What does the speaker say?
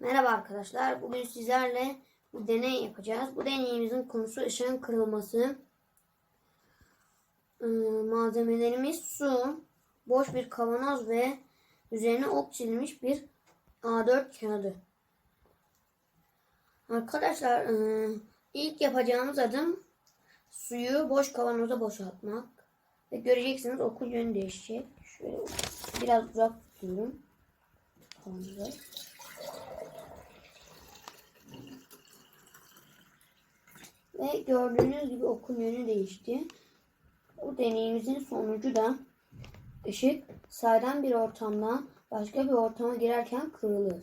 Merhaba arkadaşlar. Bugün sizlerle bir deney yapacağız. Bu deneyimizin konusu ışığın kırılması. Ee, malzemelerimiz su, boş bir kavanoz ve üzerine ok çizilmiş bir A4 kağıdı. Arkadaşlar e, ilk yapacağımız adım suyu boş kavanoza boşaltmak. Ve göreceksiniz okun yönü değişecek. Şöyle biraz uzak tutuyorum. Kavanozu. Ve gördüğünüz gibi okun yönü değişti. Bu deneyimizin sonucu da ışık saydam bir ortamdan başka bir ortama girerken kırılır.